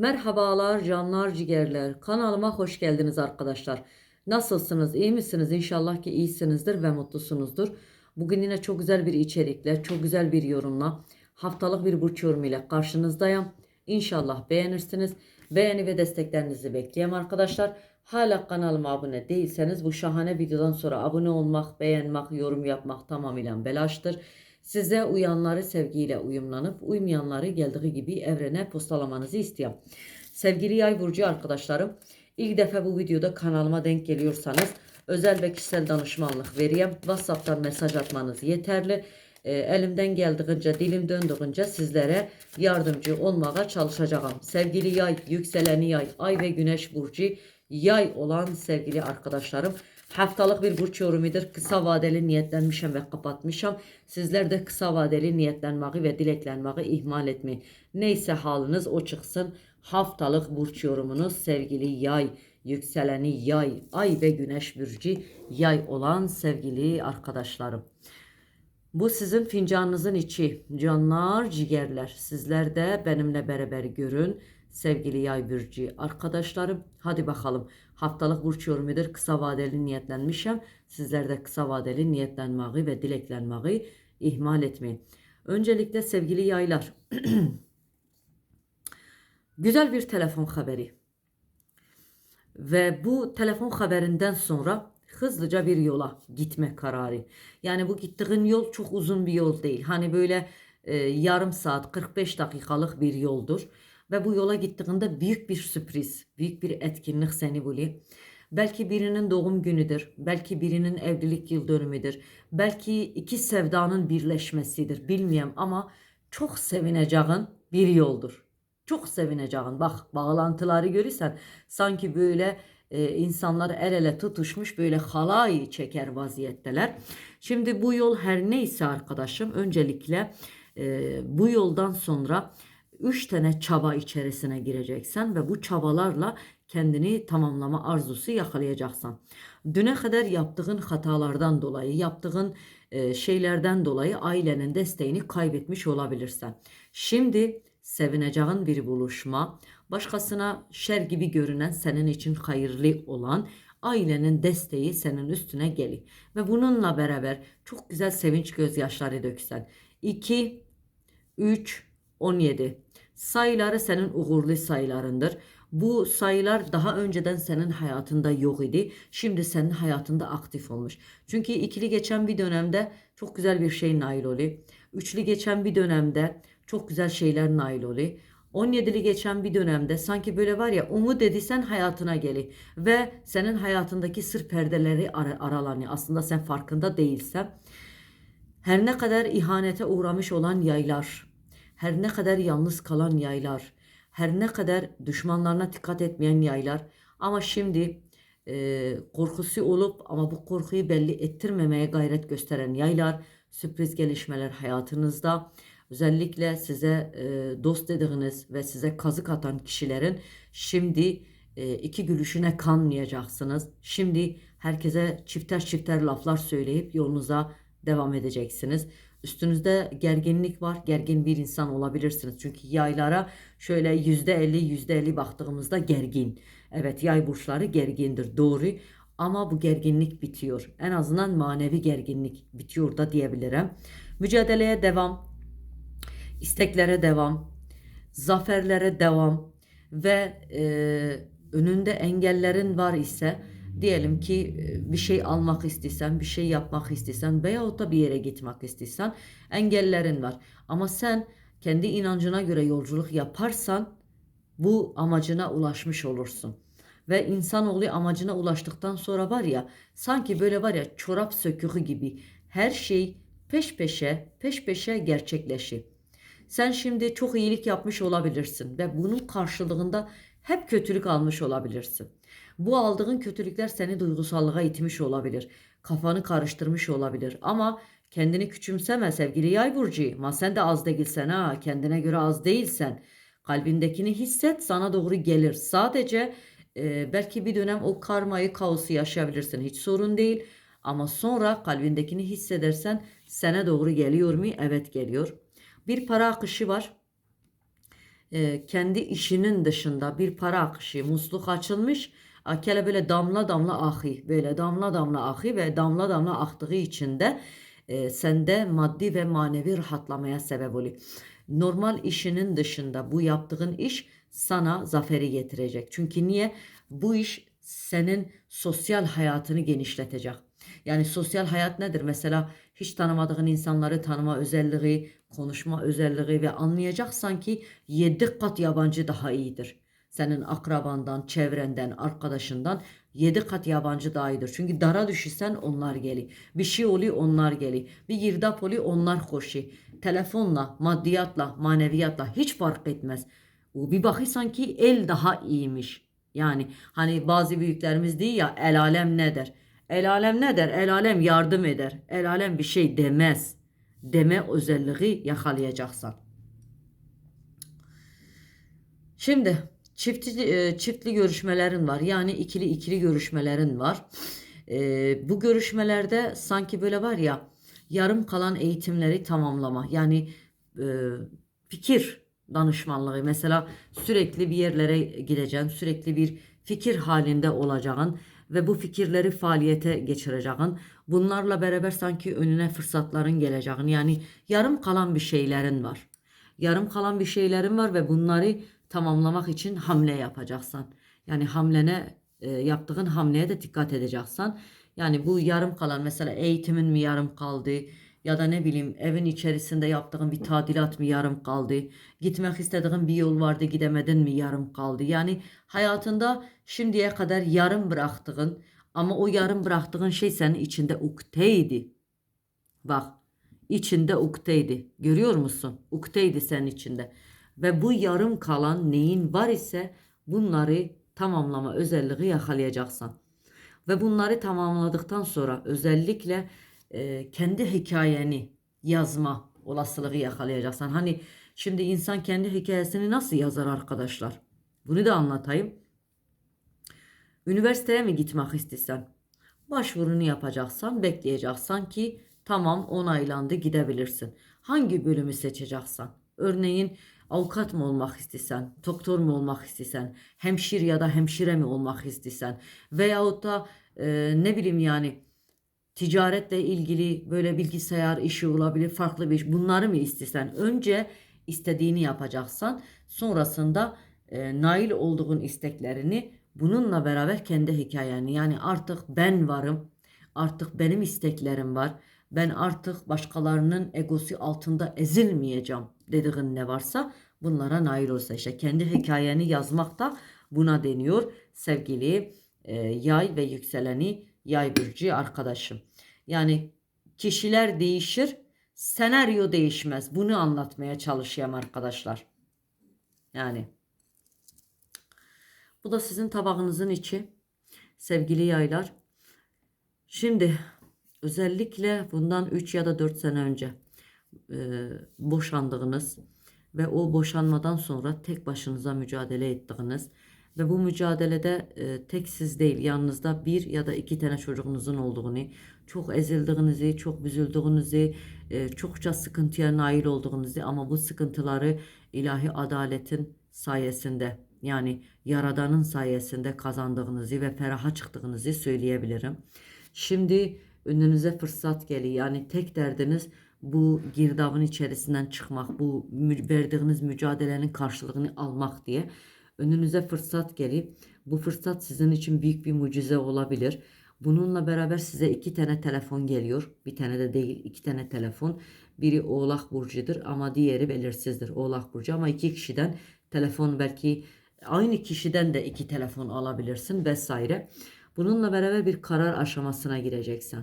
Merhabalar canlar cigerler. Kanalıma hoş geldiniz arkadaşlar. Nasılsınız? İyi misiniz? İnşallah ki iyisinizdir ve mutlusunuzdur. Bugün yine çok güzel bir içerikle, çok güzel bir yorumla, haftalık bir burç yorumu ile karşınızdayım. İnşallah beğenirsiniz. Beğeni ve desteklerinizi bekleyeyim arkadaşlar. Hala kanalıma abone değilseniz bu şahane videodan sonra abone olmak, beğenmek, yorum yapmak tamamıyla belaştır. Size uyanları sevgiyle uyumlanıp uymayanları geldiği gibi evrene postalamanızı istiyorum. Sevgili yay burcu arkadaşlarım, ilk defa bu videoda kanalıma denk geliyorsanız özel ve kişisel danışmanlık vereyim. WhatsApp'tan mesaj atmanız yeterli. E, elimden geldiğince, dilim döndüğünce sizlere yardımcı olmaya çalışacağım. Sevgili yay, yükseleni yay, ay ve güneş burcu yay olan sevgili arkadaşlarım. Haftalık bir burç yorumidir. Kısa vadeli niyetlenmişim ve kapatmışım. Sizler de kısa vadeli niyetlenmeyi ve dileklenmeyi ihmal etmeyin. Neyse haliniz o çıksın. Haftalık burç yorumunuz sevgili yay, yükseleni yay, ay ve güneş burcu yay olan sevgili arkadaşlarım. Bu sizin fincanınızın içi. Canlar, cigerler. Sizler de benimle beraber görün. Sevgili yay burcu arkadaşlarım. Hadi bakalım. Haftalık burç yorumudur. Kısa vadeli niyetlenmişim. Sizler de kısa vadeli niyetlenmeyi ve dileklenmeyi ihmal etmeyin. Öncelikle sevgili yaylar. Güzel bir telefon haberi. Ve bu telefon haberinden sonra hızlıca bir yola gitme kararı. Yani bu gittiğin yol çok uzun bir yol değil. Hani böyle e, yarım saat 45 dakikalık bir yoldur. Ve bu yola gittiğinde büyük bir sürpriz, büyük bir etkinlik seni buluyor. Belki birinin doğum günüdür, belki birinin evlilik yıl dönümüdür, belki iki sevdanın birleşmesidir bilmiyorum ama çok sevineceğin bir yoldur. Çok sevineceğin. Bak bağlantıları görürsen sanki böyle e, insanlar el ele tutuşmuş böyle halay çeker vaziyetteler. Şimdi bu yol her neyse arkadaşım öncelikle e, bu yoldan sonra 3 tane çaba içerisine gireceksen ve bu çabalarla kendini tamamlama arzusu yakalayacaksan. Düne kadar yaptığın hatalardan dolayı, yaptığın e, şeylerden dolayı ailenin desteğini kaybetmiş olabilirsen. Şimdi sevineceğin bir buluşma, başkasına şer gibi görünen senin için hayırlı olan ailenin desteği senin üstüne gelir. Ve bununla beraber çok güzel sevinç gözyaşları döksen. 2, 3, 17. Sayıları senin uğurlu sayılarındır. Bu sayılar daha önceden senin hayatında yok idi. Şimdi senin hayatında aktif olmuş. Çünkü ikili geçen bir dönemde çok güzel bir şey nail oluyor. Üçlü geçen bir dönemde çok güzel şeyler nail oluyor. 17'li geçen bir dönemde sanki böyle var ya umut edisen hayatına geli ve senin hayatındaki sır perdeleri ar aralanıyor. Aslında sen farkında değilsen. Her ne kadar ihanete uğramış olan yaylar, her ne kadar yalnız kalan yaylar, her ne kadar düşmanlarına dikkat etmeyen yaylar ama şimdi e, korkusu olup ama bu korkuyu belli ettirmemeye gayret gösteren yaylar, sürpriz gelişmeler hayatınızda. Özellikle size e, dost dediğiniz ve size kazık atan kişilerin şimdi e, iki gülüşüne kanmayacaksınız. Şimdi herkese çifter çifter laflar söyleyip yolunuza devam edeceksiniz. Üstünüzde gerginlik var. Gergin bir insan olabilirsiniz. Çünkü yaylara şöyle yüzde elli yüzde elli baktığımızda gergin. Evet yay burçları gergindir doğru. Ama bu gerginlik bitiyor. En azından manevi gerginlik bitiyor da diyebilirim. Mücadeleye devam. isteklere devam. Zaferlere devam. Ve e, önünde engellerin var ise diyelim ki e, bir şey almak istesen, bir şey yapmak istesen veyahut da bir yere gitmek istesen engellerin var. Ama sen kendi inancına göre yolculuk yaparsan bu amacına ulaşmış olursun. Ve insanoğlu amacına ulaştıktan sonra var ya sanki böyle var ya çorap söküğü gibi her şey peş peşe peş peşe gerçekleşir. Sen şimdi çok iyilik yapmış olabilirsin ve bunun karşılığında hep kötülük almış olabilirsin. Bu aldığın kötülükler seni duygusallığa itmiş olabilir. Kafanı karıştırmış olabilir. Ama kendini küçümseme sevgili yay burcu. Ma sen de az değilsen ha. Kendine göre az değilsen. Kalbindekini hisset sana doğru gelir. Sadece e, belki bir dönem o karmayı kaosu yaşayabilirsin. Hiç sorun değil. Ama sonra kalbindekini hissedersen sana doğru geliyor mu? Evet geliyor. Bir para akışı var. e, kendi işinin dışında bir para akışı, musluk açılmış. Akele böyle damla damla ahi, böyle damla damla ahi ve damla damla aktığı için de e, sende maddi ve manevi rahatlamaya sebep oluyor. Normal işinin dışında bu yaptığın iş sana zaferi getirecek. Çünkü niye? Bu iş senin sosyal hayatını genişletecek. Yani sosyal hayat nedir? Mesela hiç tanımadığın insanları tanıma özelliği, konuşma özelliği ve anlayacaksan ki 7 kat yabancı daha iyidir. Senin akrabandan, çevrenden, arkadaşından 7 kat yabancı daha. Çünkü dara düşürsen onlar geliyor. Bir şey oluyor onlar geliyor. Bir girdap oluyor onlar koşuyor. Telefonla, maddiyatla, maneviyatla hiç fark etmez. O bir bakırsan ki el daha iyiymiş. Yani hani bazı büyüklerimiz diyor ya el alem ne der? El alem ne der? El alem yardım eder. El alem bir şey demez. Deme özelliği yakalayacaksan. Şimdi çiftli, e, çiftli görüşmelerin var. Yani ikili ikili görüşmelerin var. E, bu görüşmelerde sanki böyle var ya yarım kalan eğitimleri tamamlama. Yani e, fikir danışmanlığı mesela sürekli bir yerlere gideceksin. Sürekli bir fikir halinde olacağın ve bu fikirleri faaliyete geçireceğin. Bunlarla beraber sanki önüne fırsatların geleceğin. Yani yarım kalan bir şeylerin var. Yarım kalan bir şeylerin var ve bunları tamamlamak için hamle yapacaksın. Yani hamlene e, yaptığın hamleye de dikkat edeceksin. Yani bu yarım kalan mesela eğitimin mi yarım kaldı ya da ne bileyim evin içerisinde yaptığın bir tadilat mı yarım kaldı? Gitmek istediğin bir yol vardı gidemedin mi yarım kaldı? Yani hayatında şimdiye kadar yarım bıraktığın ama o yarım bıraktığın şey senin içinde ukteydi. Bak içinde ukteydi. Görüyor musun? Ukteydi senin içinde. Ve bu yarım kalan neyin var ise bunları tamamlama özelliği yakalayacaksın. Ve bunları tamamladıktan sonra özellikle e, kendi hikayeni yazma olasılığı yakalayacaksın. Hani şimdi insan kendi hikayesini nasıl yazar arkadaşlar? Bunu da anlatayım. Üniversiteye mi gitmek istiyorsan? Başvurunu yapacaksan, bekleyeceksen ki tamam onaylandı gidebilirsin. Hangi bölümü seçeceksen? Örneğin avukat mı olmak istiyorsan, doktor mu olmak istiyorsan, hemşire ya da hemşire mi olmak istiyorsan veyahut da e, ne bileyim yani ticaretle ilgili böyle bilgisayar işi olabilir, farklı bir iş. Bunları mı istiyorsan önce istediğini yapacaksan sonrasında e, nail olduğun isteklerini bununla beraber kendi hikayeni yani artık ben varım, artık benim isteklerim var. Ben artık başkalarının egosu altında ezilmeyeceğim dediğin ne varsa bunlara nail olsa işte kendi hikayeni yazmak da buna deniyor sevgili e, yay ve yükseleni yay burcu arkadaşım. Yani kişiler değişir, senaryo değişmez. Bunu anlatmaya çalışıyorum arkadaşlar. Yani bu da sizin tabağınızın içi. Sevgili yaylar. Şimdi özellikle bundan 3 ya da 4 sene önce e, boşandığınız ve o boşanmadan sonra tek başınıza mücadele ettiğiniz ve bu mücadelede e, tek siz değil yanınızda bir ya da iki tane çocuğunuzun olduğunu, çok ezildiğinizi, çok üzüldüğünüzü, e, çokça sıkıntıya nail olduğunuzu ama bu sıkıntıları ilahi adaletin sayesinde yani Yaradan'ın sayesinde kazandığınızı ve feraha çıktığınızı söyleyebilirim. Şimdi önünüze fırsat geliyor. Yani tek derdiniz bu girdabın içerisinden çıkmak, bu verdiğiniz mücadelenin karşılığını almak diye önünüze fırsat gelip bu fırsat sizin için büyük bir mucize olabilir. Bununla beraber size iki tane telefon geliyor. Bir tane de değil iki tane telefon. Biri Oğlak Burcu'dur ama diğeri belirsizdir. Oğlak Burcu ama iki kişiden telefon belki aynı kişiden de iki telefon alabilirsin vesaire. Bununla beraber bir karar aşamasına gireceksin.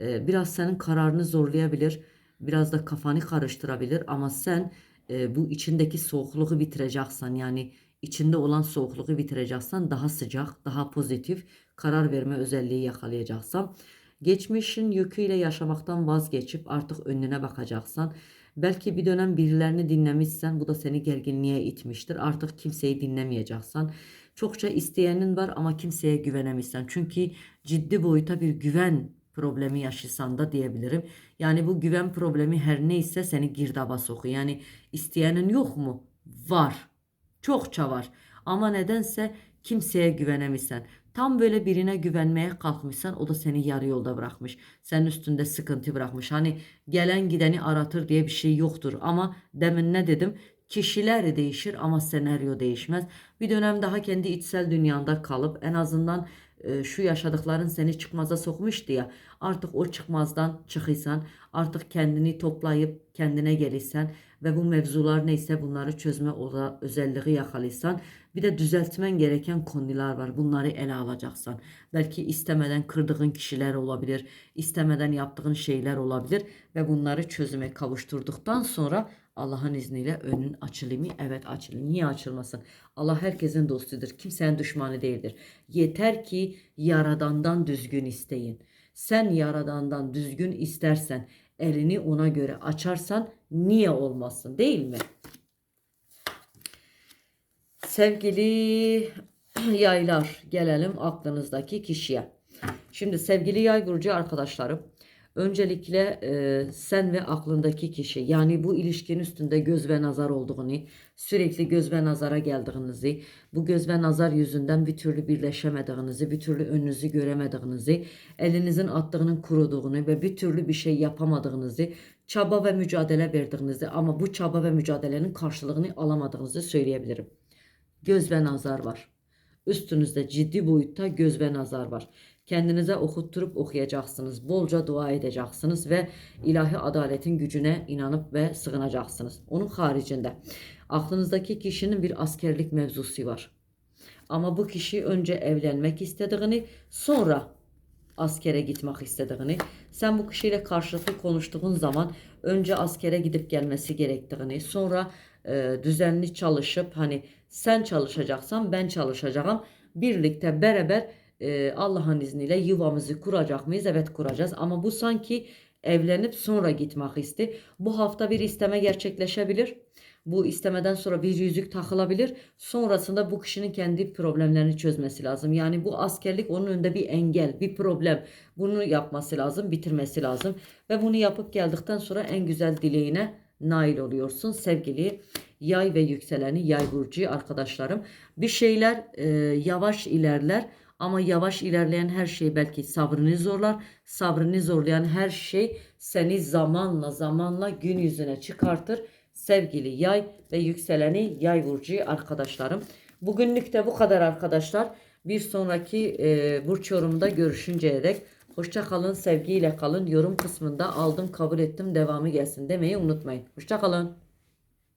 Biraz senin kararını zorlayabilir. Biraz da kafanı karıştırabilir ama sen e, bu içindeki soğukluğu bitireceksin. Yani içinde olan soğukluğu bitireceksen daha sıcak, daha pozitif karar verme özelliği yakalayacaksan, geçmişin yüküyle yaşamaktan vazgeçip artık önüne bakacaksan, belki bir dönem birilerini dinlemişsen bu da seni gerginliğe itmiştir. Artık kimseyi dinlemeyeceksen, çokça isteyenin var ama kimseye güvenemişsen. Çünkü ciddi boyuta bir güven problemi yaşasan da diyebilirim. Yani bu güven problemi her neyse seni girdaba sokuyor. Yani isteyenin yok mu? Var Çokça var. Ama nedense kimseye güvenemisen. Tam böyle birine güvenmeye kalkmışsan o da seni yarı yolda bırakmış. Senin üstünde sıkıntı bırakmış. Hani gelen gideni aratır diye bir şey yoktur. Ama demin ne dedim? Kişiler değişir ama senaryo değişmez. Bir dönem daha kendi içsel dünyanda kalıp en azından e, şu yaşadıkların seni çıkmaza sokmuştu ya. Artık o çıkmazdan çıkıysan, artık kendini toplayıp kendine gelirsen ve bu mevzular neyse bunları çözme ola, özelliği yakalıysan bir de düzeltmen gereken konular var. Bunları ele alacaksan. Belki istemeden kırdığın kişiler olabilir, istemeden yaptığın şeyler olabilir ve bunları çözüme kavuşturduktan sonra Allah'ın izniyle önün açılır mı? Evet açılır. Niye açılmasın? Allah herkesin dostudur. Kimsenin düşmanı değildir. Yeter ki yaradandan düzgün isteyin. Sen yaradandan düzgün istersen, elini ona göre açarsan niye olmasın değil mi? Sevgili yaylar gelelim aklınızdaki kişiye. Şimdi sevgili yay burcu arkadaşlarım öncelikle e, sen ve aklındaki kişi yani bu ilişkinin üstünde göz ve nazar olduğunu sürekli göz ve nazara geldiğinizi bu göz ve nazar yüzünden bir türlü birleşemediğinizi bir türlü önünüzü göremediğinizi elinizin attığının kuruduğunu ve bir türlü bir şey yapamadığınızı çaba ve mücadele verdiğinizi ama bu çaba ve mücadelenin karşılığını alamadığınızı söyleyebilirim göz ve nazar var. Üstünüzde ciddi boyutta göz ve nazar var. Kendinize okutturup okuyacaksınız. Bolca dua edeceksiniz ve ilahi adaletin gücüne inanıp ve sığınacaksınız. Onun haricinde aklınızdaki kişinin bir askerlik mevzusu var. Ama bu kişi önce evlenmek istediğini sonra askere gitmek istediğini, sen bu kişiyle karşılıklı konuştuğun zaman önce askere gidip gelmesi gerektiğini, sonra e, düzenli çalışıp hani sen çalışacaksan ben çalışacağım. Birlikte beraber e, Allah'ın izniyle yuvamızı kuracak mıyız? Evet kuracağız ama bu sanki evlenip sonra gitmek isti. Bu hafta bir isteme gerçekleşebilir. Bu istemeden sonra bir yüzük takılabilir. Sonrasında bu kişinin kendi problemlerini çözmesi lazım. Yani bu askerlik onun önünde bir engel, bir problem. Bunu yapması lazım, bitirmesi lazım. Ve bunu yapıp geldikten sonra en güzel dileğine nail oluyorsun sevgili yay ve yükseleni yay burcu arkadaşlarım. Bir şeyler e, yavaş ilerler ama yavaş ilerleyen her şey belki sabrını zorlar. Sabrını zorlayan her şey seni zamanla zamanla gün yüzüne çıkartır. Sevgili yay ve yükseleni yay burcu arkadaşlarım. Bugünlük de bu kadar arkadaşlar. Bir sonraki e, burç yorumunda görüşünceye dek hoşça kalın, sevgiyle kalın. Yorum kısmında aldım, kabul ettim, devamı gelsin demeyi unutmayın. Hoşça kalın.